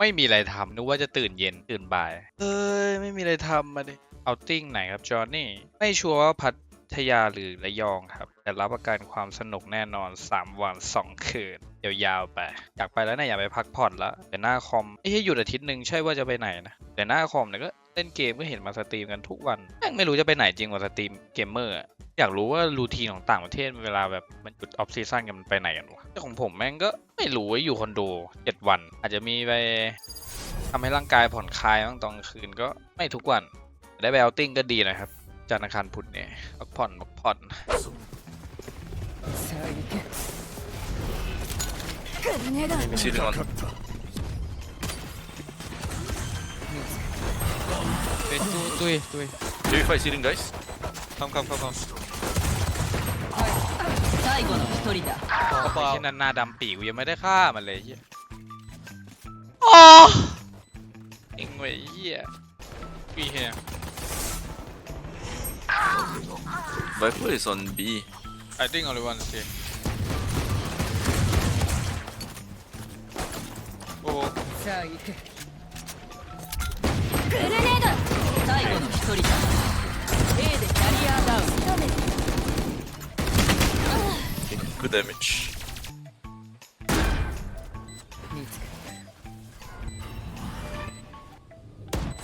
ไม่มีอะไรทำนึกว่าจะตื่นเย็นตื่นบ่าย เอ้ยไม่มีอะไรทำมาดิ เอาติ้งไหนครับจอห์นนี่ ไม่ชัวร์ว่าพัทยาหรือระยองครับ แต่รับประกันความสนุกแน่นอน 3 วัน2คืนเดี๋ยวยาวไปอยากไปแล้วนะอยากไปพักผ่อนละแต่หน้าคอมไม่ใช่หยุดอาทิตย์หนึ่งใช่ว่าจะไปไหนนะแต่หน้าคอมเนี่ยก็เล่นเกมก็เห็นมาสตรีมกันทุกวันไม่รู้จะไปไหนจริงว่าสตรีมเกมเมอร์อยากรู้ว่ารูทีนของต่างประเทศเวลาแบบมันหยุดออฟซีซั่นกันมันไปไหนกันวะแต่ของผมแม่งก็ไม่รู้อยู่คอนโดเจ็ดวันอาจจะมีไปทำให้ร่างกายผ่อนคลายั้งตอนคืนก็ไม่ทุกวัน ได้ไปเอาติ้งก็ดีนะครับจันอาคารพุธเนี่ยพักผ่อนพักผ่อนม่อเงเป็นตุยตุยตุยไฟซีดิงไ h t ceiling guys? Come come come come. 最後้一人だกะี่นันหนาดำปีกยังไม่ได้ฆ่ามันเลยไอ้เี้ยอ๋เอ็งเว้ยอ้เหี้วปีเหี้ยไ i p e r is on B. I think only one is here. Oh, นあ行最後の一人だ good damage.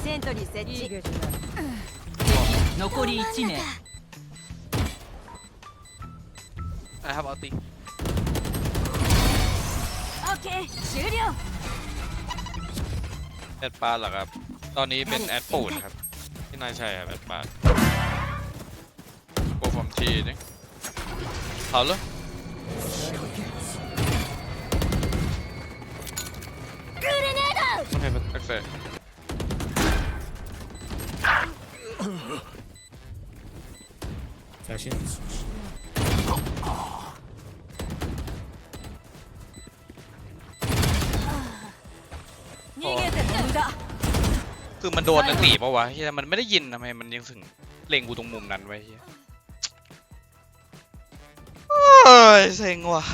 Sentry set. 残り1名 I have ulti. Okay, 終了。แอดปาร์เหรอครับตอนนี้เป็นแอดปูดครับที่นายใช่ครับแอดปาร์โปรฟอร์มทีนึงเอาเลยเซอร์แฟชั่นโคือมันโดนนตีปะวะเฮียมันไม่ได้ยินทำไมมันยังถึง เล็งกูตรงมุมนั้นไว้เฮียโอ้ยเซ็งว่ะ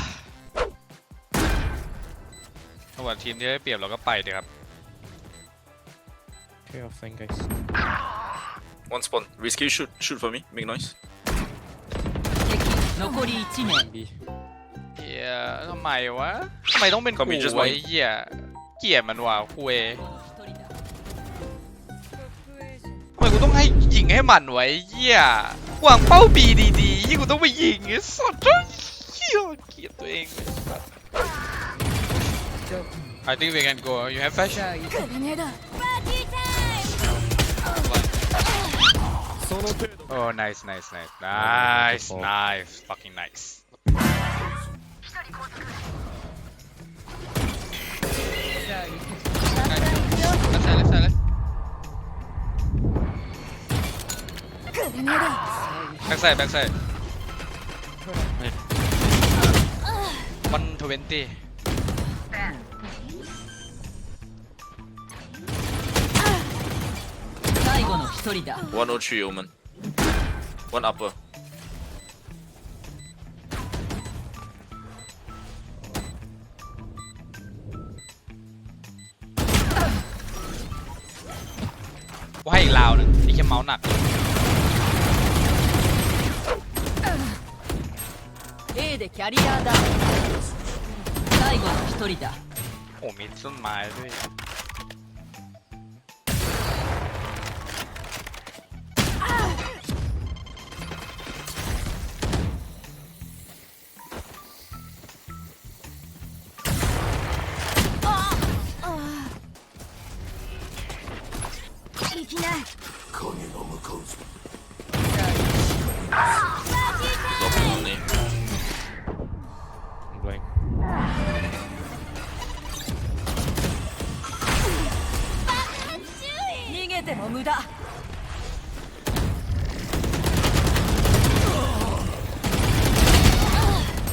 ระหว่างทีมที่ได้เปรียบเราก็ไปเลยครับ Okay, off then, guys. One spawn. Risky, shoot, shoot for me. Make noise. B. Yeah, ทำไมวะทำไมต้องเป็นกู Come in, just ไอ้ one. เหี้ยเกลียดมันว่ะคุยทำไมกูต้องให้ยิงให้มันไวะไอ้เหี้ยวางเป้าบีดีๆยี่งกูต้องไปยิงไอ้สัตว์เหี้ยเกลียดตัวเองไอ้สัตว์ I think we can go you have flash Oh, nice, nice, nice. Nice, oh, nice. Fucking nice. Backside, backside. 120. One or two, Omen. One upper. ว่าให้อีกลาวนึงที่แค่เมาส์หนักเอเดคาริเออร์ดาดท้ายก็1คนโอ้มีต้นไม้ด้วยできない影が向かうぞでも無駄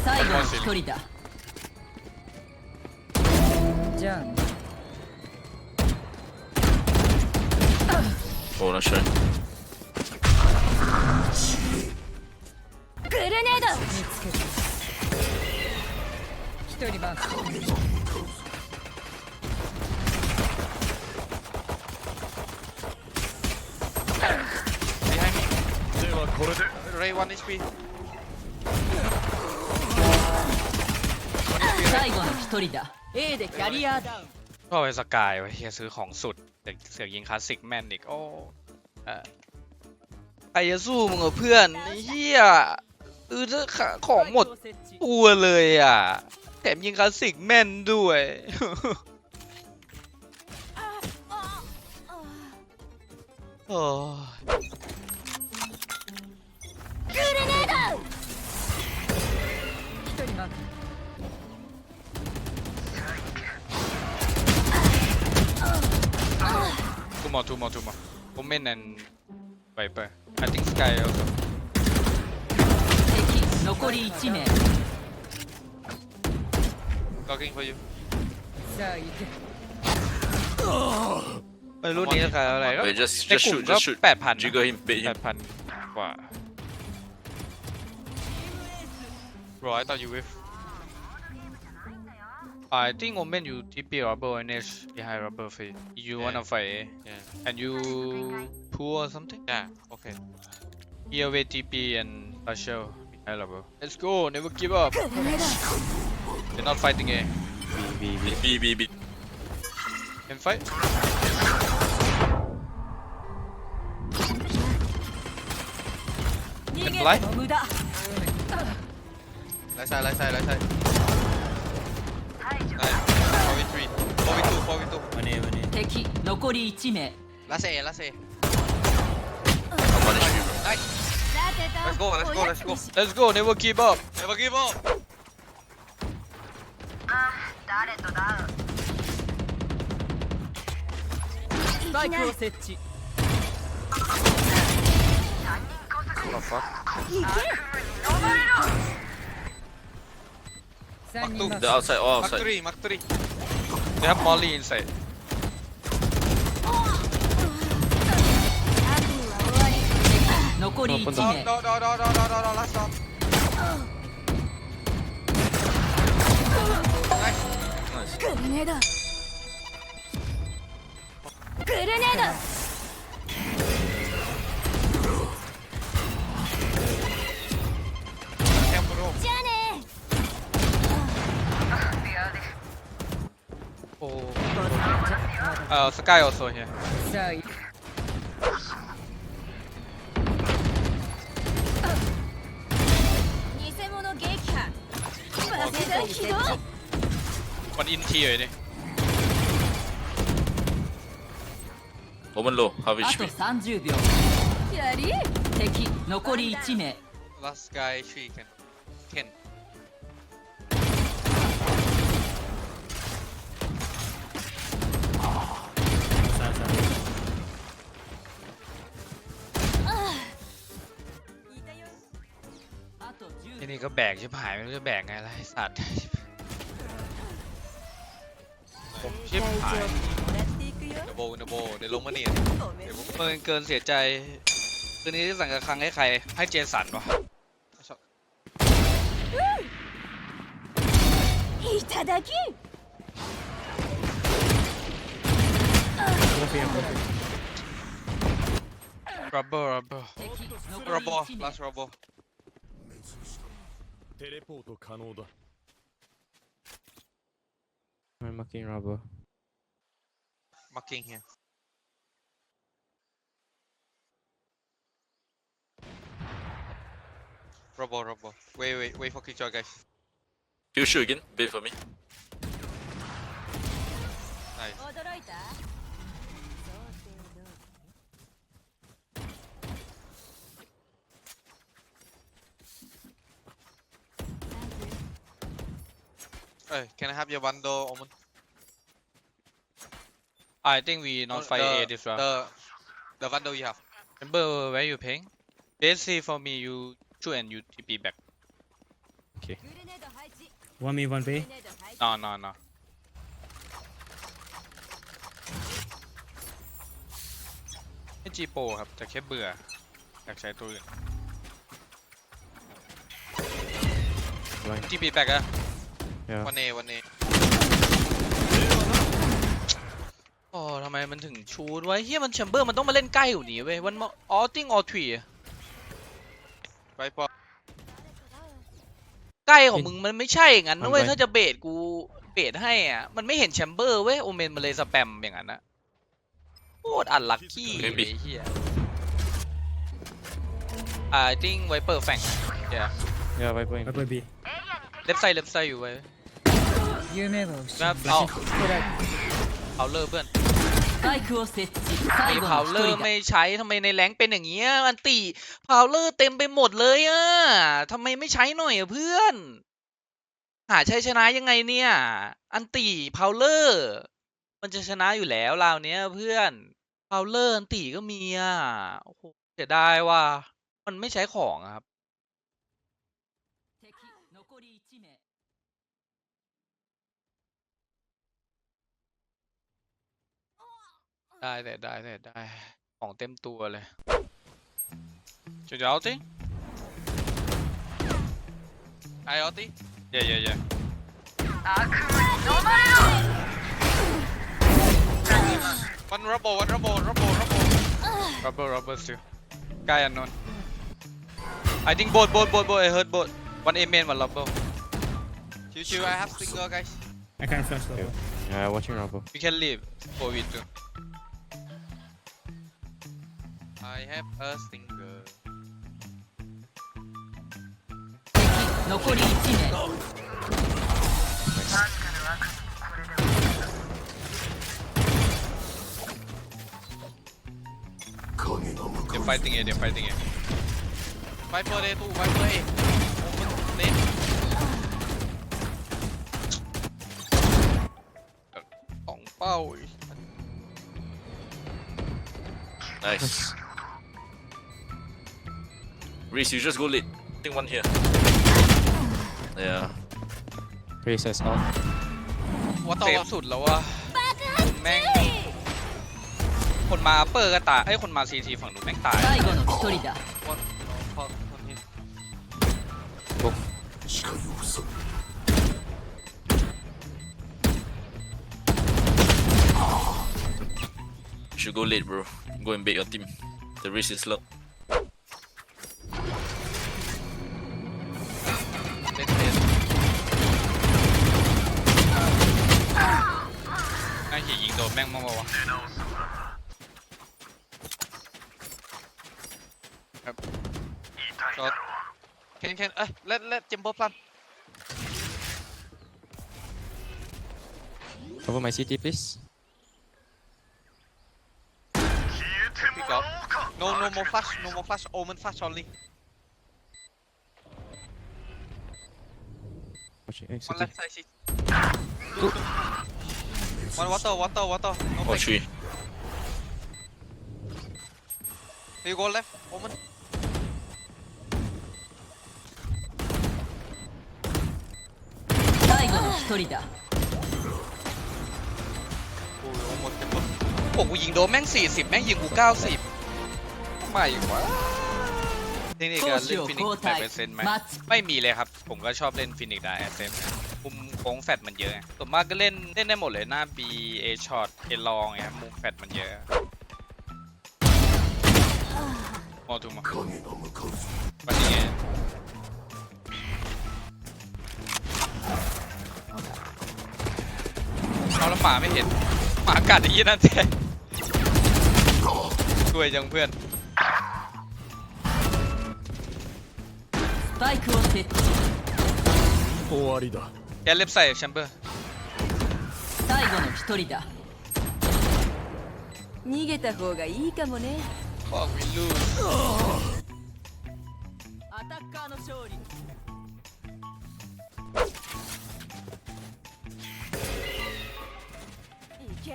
最後は一人だじゃあおらっしゃいグルネード一人バこれでレイ1 HP 最後の一人だ A でキャリアダウンก็เป็นสกายเฮียซื้อของสุดเสือกยิงคลาสสิกแม่นอีกโอ้ไอ้สู้มึงเเพื่อนเฮียยืออถ้าของหมดตัวเลยอ่ะแถมยิงคลาสสิกแม่นด้วยโอ้ Two more, two more, two more. Woman and Viper. I think Sky also. 敵残り1名 Looking for you. さあ行けไม่รู้นี้ราคาอะไรก็ Wait, just, ใน just กลุ่ม shoot, ก็ just shoot. แปดพัน Jiggle him, bait แป him. ดพันกว่า Bro, I thought you with I think Omen you TP rubber and it's behind rubber fee. You Yeah. wanna fight, eh? Yeah. And you pull or something? Yeah. Okay. Here with TP and Bashel behind rubber. Let's go. Never give up. They're not fighting, eh? B, B, B, B, B. Can fight? Can fly? 無駄 side, side, side. Fuck itu. One A, one A. 敵残り1名 Last A, last A. I'll punish you, bro. Nice. Let's go, let's go, let's go. Let's go, never give up. Never give up. Spike を設置 What the fuck? Mark 2, 3人 the outside, all Mark outside. 3, Mark 3. They have Molly inside. No, 残り1 no, 名 no, no, no, no, no, no, last stop. Nice. グレネードグレネード Nice. Camp room. じゃあ Oh. Oh, Sakai also here. So. One in T already. Woman low, have it. やり敵残り1名 Last guy, Shuriken. 10. ที่นี่ก็แบกชิบหายไม่รู้จะแบกไงไรสัตว์ผมชิบหายเดโบเดโบเดี๋ยวลงมาเนี่ยเดี๋ยวผมเกินเกินเสียใจ คืนนี้จะสั่งกระคังให้ใคร ให้เจสันวะดากิรับบอร์รับบอร์รับบอร์ l a s รับบอร์テレポート可能だ Ben makin rubber. Makin here. Rubber, rubber. Wait, wait, wait for Killjoy, guys. You shoot again. Wait for me. Nice. 驚いた Uh, can I have your one door, Omen? I think we not fight the, A this round. The, the one door you have. Remember where you playing? Basically for me, you shoot and you TP back. Okay. One me, one B. No, no, no. G โปครับแต่แค่เบื่ออยากใช้ตัวอื่น GP แปลกอะวันเอวันเอโอ้ทำไมมันถึงชูดไว้เฮียมันแชมเบอร์มันต้องมาเล่นใกล้อยู่นี่เว้ยมันออติ้งออทวีไปปอ ใกล้ของมึงมันไม่ใช่อย่างนั้นเว้ยถ้าจะเบสกูเบสให้อ่ะ มันไม่เห็นแชมเบอร์เว้ย โอเมนมันเลยสแปมอย่างนั้นนะโคตรอันลักกี้เลยเฮียอตจิ้งไวเปอร์แฟงเดี๋ยวไวเปอร์ไวเป p e r B. l เล็บ i ส e left s อยู่ไว้ครับ เอาเอาเลิกเพื่อนไอ้เผาเลอร์ไม่ใช้ทำไมในแรงเป็นอย่างเงี้ยอันติผาเลอร์เต็มไปหมดเลยอ่ะทำไมไม่ใช้หน่อยอะเพื่อน หาใช้ชนะยังไงเนี่ย อันติผาเลอร์ มันจะชนะอยู่แล้วราวเนี้ยเพื่อนเผาเลอร์อันติก็มีอ่ะโอ้โหเสียดายว่ะมันไม่ใช้ของครับได้แต่ได้แต่ได้ของเต็มตัวเลยจุดเอาติไอเอาติเย่เย่เย่วันระเบิดวันระเบิดระเบิดระเบิด Rubber, rubber still. Guy unknown. I think both, both, both, both. I heard both. One A main, one rubber. Chill, chill. I have single guys. I can flash rubber. Yeah, watching rubber. You can leave. 4v2. I have a single. 残り1名 They're fighting it, they're fighting it. Viper there too, Viper A. Open lane. Nice. Reese, you just go late. Think one here. Yeah. รีเซสออฟว่าตอบสุดแล้วว่ะแม่งคนมาเปิดก็ตายไอ้ยคนมาซีทีฝั่งนู้นแม่งตาย最後の一人だ You should go late, bro. Go and bait your team. The race is loud. ดแม่งมาบอกว่าครับก็เคนเคนเอ้ยเล็ดเล็ดจิมโบ้พลัน Cover my CT please Pick up No no more flash no more flash Omen flash only Watching One left side CT One water, water, water. No Oh, three. h e r e You go left, Omen. Ôi, Omen temple. โอ้โหกูยิงโดนแม่ง 40 แม่งยิงกู 90ทำไมวะเทคนิคการเล่นฟินิกซ์แต่เป็นเซนต์ไหมไม่มีเลยครับ ผมก็ชอบเล่นฟินิกซ์ได้เซนตโค้งแฟดมันเยอะส่วนมากก็เล่นเล่นได้หมดเลยหน้า B A s h o t A long เนี่ยมุมแฟดมันเยอะมอดูมายังไงเขาละหมาไม่เห็น หมากัดไอ้ยี่นั่นเจ้ช่วยจังเพื่อนไปคุิ終わりだやเล็บใส่แชมเบอร์最後の一人だ逃げた方がいいかもねฟอกวินลูสアタッカーの勝利いけ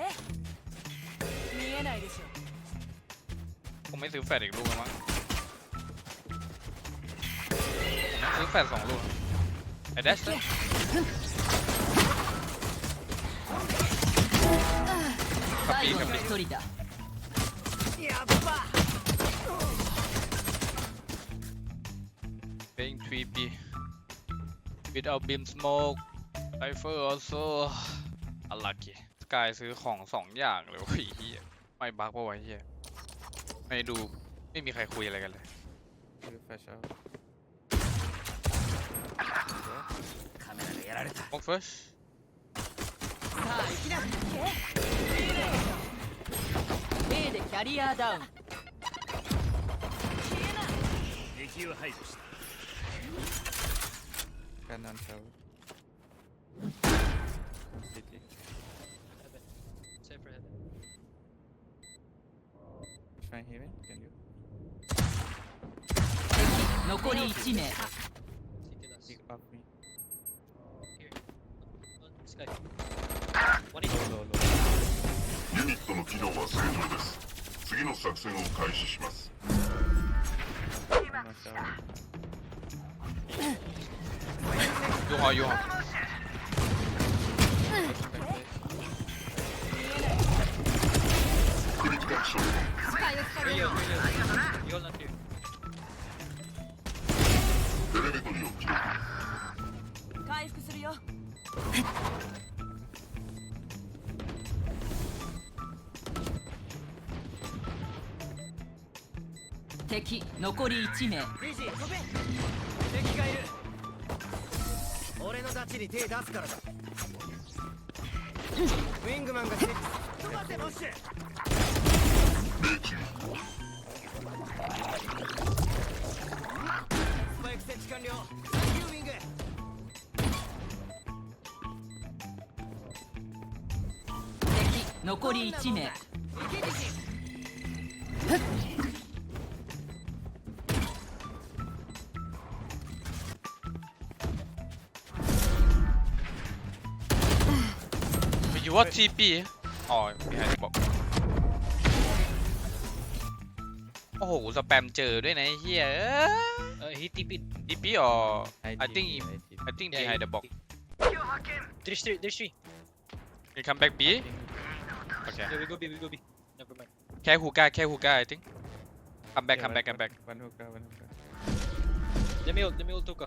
見えないでしょผมไม่ซื้อแฟดอีกลูกแล้วมั้งผมซื้อแฟดสองลูกไอ้เดชカピーカピー一人だやっば Paying 3 without beam smoke cipher also unlucky สกายซื้อของสองอย่างเลยเฮียไม่บักเพราะไว้เฮียไม่ดู ไม่มีใครคุยอะไรกันเลยคือแฟชั่น Smoke f i r s A でキャリアダウン敵を排したガンナ残り1名。機能は正常です次の作戦を開始しますクリティカルショット残り1名ビジ飛べ敵がいる俺のダチに手出すからだ、ウィングマンがってッシュスパイク設置完了敵残り1名 You want TP? Oh, behind the box. โอ้โห สแปมเจอด้วยนะไอ้เฮีย Uh, he TP. TP or I think he- I think Yeah, behind he- the box There's three. There's three. You come back B Okay Yeah, we go B. We go B. Never mind. แค่ฮูก้าแค่ฮูก้า I think come back come back come back วันฮุกกาวันฮุกกา Let me ult. Let me ult Tuka.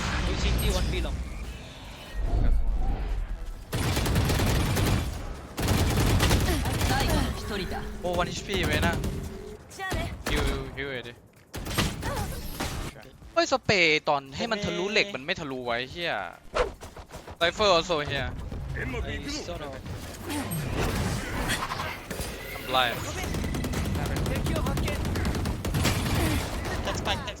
ชิงที่วันบีลงโอ้วันอีชพีเว้ยนะฮิวฮิวเลยดิเฮ้ยสเปย์ตอนให้มันทะลุเหล็กมันไม่ทะลุไว้เฮียไลฟ์เฟอร์โซเฮียทำไร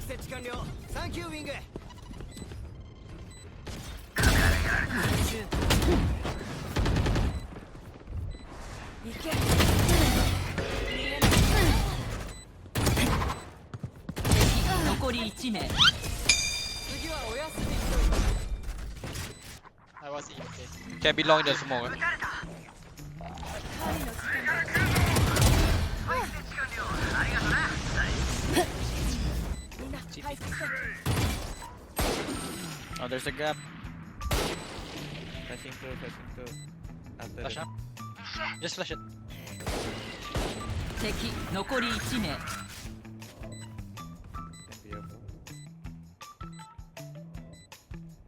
機設置完了サンキューウィングいけ残り1名次はお休み I was eating. Can be long the smoke. Oh, there's a gap. Flashing through, flashing through. After Flash up. Just flash it. 敵残り1名 the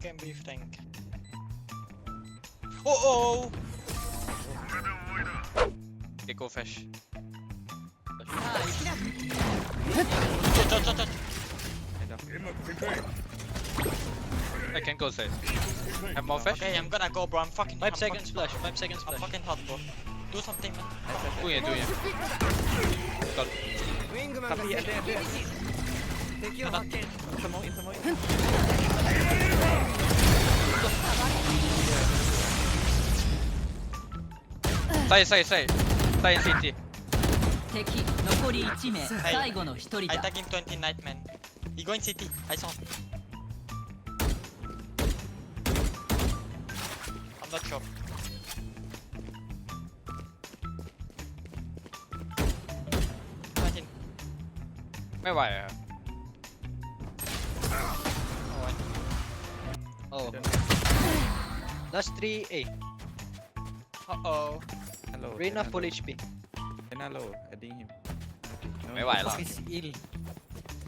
Can be tank. Oh oh! They go fish. さあ行きな Touch, touch, touch, I can go safe. Have more fish? Okay, I'm gonna go, bro. I'm fucking. 5 seconds fucking, splash. Five seconds splash. I'm fucking hot, bro. Do something, man. Do it, do it. Got. Tapi ada ada. Thank you. Okay. Semua, semua. Say, say, sai. Sai CT. 敵残り1名最後の1人だ。I twenty 29 man. He going CT. I saw. на черт. Один. ไม่ไหวครับ โอ้ย Last 3 A. Uh oh. Hello. r e n full HP. เ e y n a low. Adding him. ไม่ไหวหรอก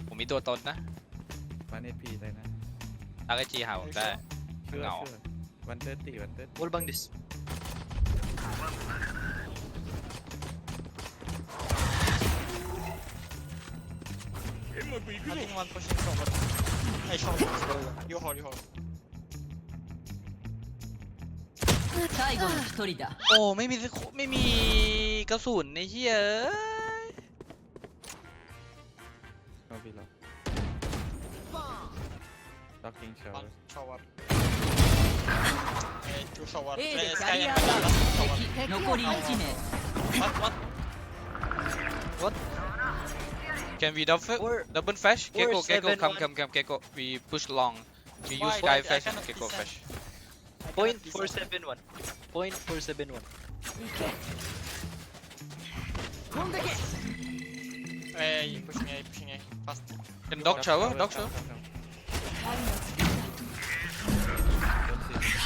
ผมมีตัวตนนะาในพีเลยนะตากจีหาผมได้เหงา130 130 Wall bang this ใช่คนหนึ่งโอ้ไม่มีไม่มีกระสุนในเชียเอาไปแล้วลักกิ้งชาวชาวว What? Can we double, double flash? Gecko, Gecko, come, come, come, Gecko. We push long. We use sky flash and Gecko flash. Point four seven one. Point four seven one. Hey, pushing A, pushing A, fast. Can dog shower? Dog shower.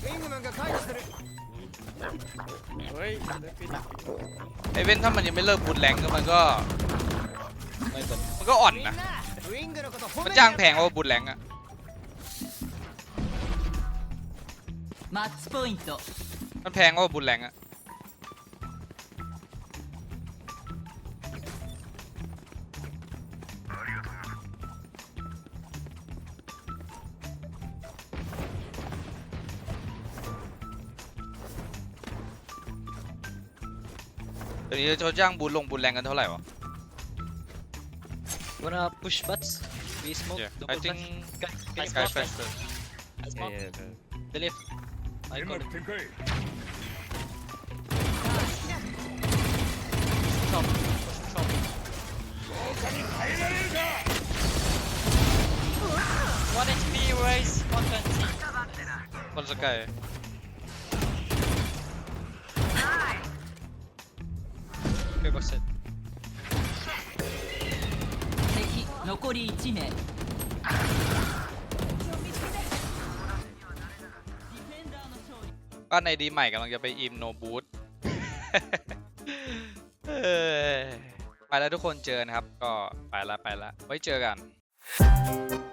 เฮ้ยไอเว้นถ้ามันยังไม่เลิกบูญแรงก็มันก็มมันก็อ่อนนะมันจ้างแพงเว่าบูญแรงอะมันแพงเว่าบูญแรงอะนี้จะจ้างบุญลงบุญแรงกันเท่าไหร่วะ wanna push butts we smoke I think guy guy faster the lift I got it One HP raise, one 20. One's a guy. ก็残り名บ้านในดีใหม่กำลังจะไปอิมโนบูตไปแล้วทุกคนเจอนะครับก็ไปละไปละไว้เจอกัน